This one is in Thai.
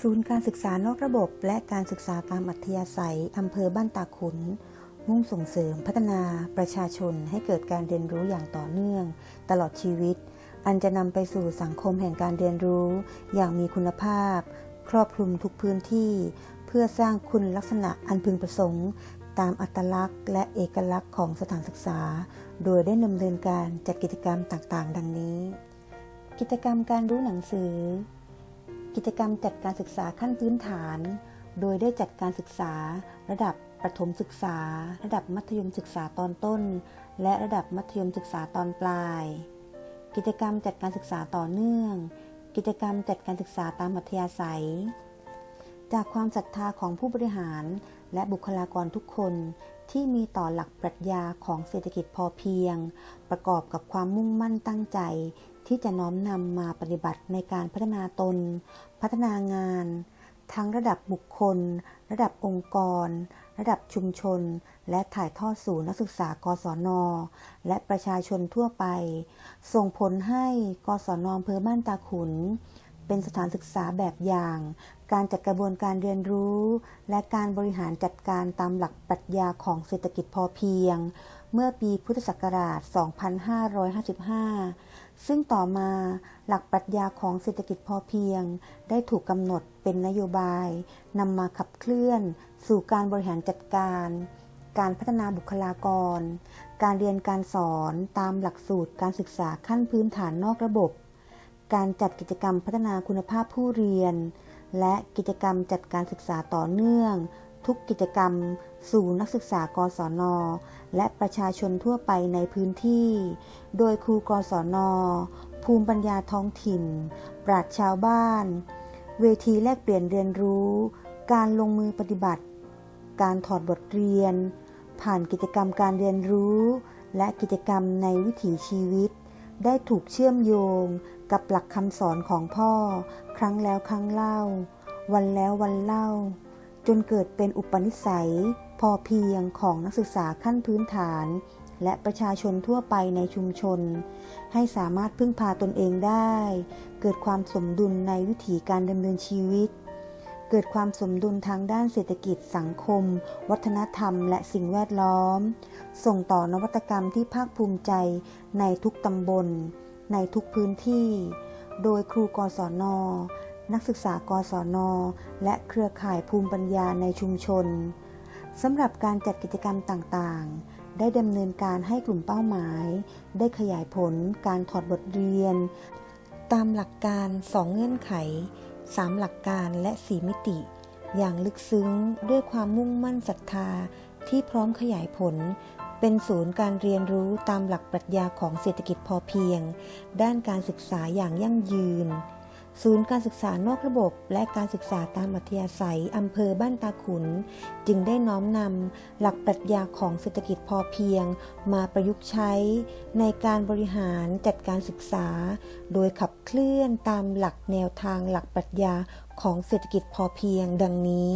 ศูนย์การศึกษานอกระบบ และการศึกษาตามอัธยาศัยอำเภอบ้านตาขุน มุ่งส่งเสริมพัฒนาประชาชนให้เกิดการเรียนรู้อย่างต่อเนื่อง ตลอดชีวิต อันจะนำไปสู่สังคมแห่งการเรียนรู้ อย่างมีคุณภาพ ครอบคลุมทุกพื้นที่ เพื่อสร้างคุณลักษณะอันพึงประสงค์ ตามอัตลักษณ์ และเอกลักษณ์ของสถานศึกษา โดยได้ดำเนินการจัดกิจกรรมต่างๆ ดังนี้ กิจกรรมการรู้หนังสือ กิจกรรมจัดการศึกษาขั้นพื้นฐาน โดยได้จัดการศึกษา ระดับประถมศึกษา ระดับมัธยมศึกษาตอนต้น และระดับมัธยมศึกษาตอนปลาย กิจกรรมจัดการศึกษาต่อเนื่อง กิจกรรมจัดการศึกษาตามอัธยาศัย จากความศรัทธาของผู้บริหาร และบุคลากรทุกคนที่มีต่อหลักปรัชญาของเศรษฐกิจพอเพียง ประกอบกับความมุ่งมั่นตั้งใจ ที่จะน้อมนำมาปฏิบัติในการพัฒนาตน พัฒนางาน ทั้งระดับบุคคล ระดับองค์กร ระดับชุมชน และถ่ายทอดสู่นักศึกษากศน และประชาชนทั่วไป ส่งผลให้กศนอำเภอบ้านตาขุน เป็นสถานศึกษาแบบอย่าง การจัดกระบวนการเรียนรู้ และการบริหารจัดการตามหลักปรัชญาของเศรษฐกิจพอเพียง เมื่อปีพุทธศักราช 2555 ซึ่งต่อมาหลักปรัชญาของเศรษฐกิจพอเพียง ได้ถูกกำหนดเป็นนโยบายนำมาขับเคลื่อน สู่การบริหารจัดการการพัฒนาบุคลากร การเรียนการสอนตามหลักสูตรการศึกษาขั้นพื้นฐานนอกระบบ การจัดกิจกรรมพัฒนาคุณภาพผู้เรียน และกิจกรรมจัดการศึกษาต่อเนื่อง ทุกกิจกรรม สู่นักศึกษากศน และประชาชนทั่วไปในพื้นที่ โดยครูกศน ภูมิปัญญาท้องถิ่น ปราชชาวบ้าน เวทีแลกเปลี่ยนเรียนรู้ การลงมือปฏิบัติ การถอดบทเรียน ผ่านกิจกรรมการเรียนรู้ และกิจกรรมในวิถีชีวิต ได้ถูกเชื่อมโยงกับหลักคำสอนของพ่อ ครั้งแล้วครั้งเล่า วันแล้ววันเล่า จนเกิดเป็นอุปนิสัย พอเพียงของนักศึกษาขั้นพื้นฐาน และประชาชนทั่วไปในชุมชน ให้สามารถพึ่งพาตนเองได้ เกิดความสมดุลในวิถีการดำเนินชีวิต เกิดความสมดุลทางด้านเศรษฐกิจสังคม วัฒนธรรม และสิ่งแวดล้อม ส่งต่อนวัตกรรมที่ภาคภูมิใจในทุกตำบล ในทุกพื้นที่ โดยครูกศน นักศึกษากศน และเครือข่ายภูมิปัญญาในชุมชนสำหรับการจัดกิจกรรมต่างๆ ได้ดำเนินการให้กลุ่มเป้าหมาย ได้ขยายผลการถอดบทเรียน ตามหลักการ 2 เงื่อนไข 3 หลักการและ 4 มิติ อย่างลึกซึ้งด้วยความมุ่งมั่นศรัทธาที่พร้อมขยายผล เป็นศูนย์การเรียนรู้ตามหลักปรัชญาของเศรษฐกิจพอเพียง ด้านการศึกษาอย่างยั่งยืน ศูนย์การศึกษานอกระบบและการศึกษาตามอัธยาศัยอำเภอบ้านตาขุน จึงได้น้อมนำหลักปรัชญาของเศรษฐกิจพอเพียง มาประยุกต์ใช้ ในการบริหารจัดการศึกษา โดยขับเคลื่อนตามหลักแนวทางหลักปรัชญาของเศรษฐกิจพอเพียงดังนี้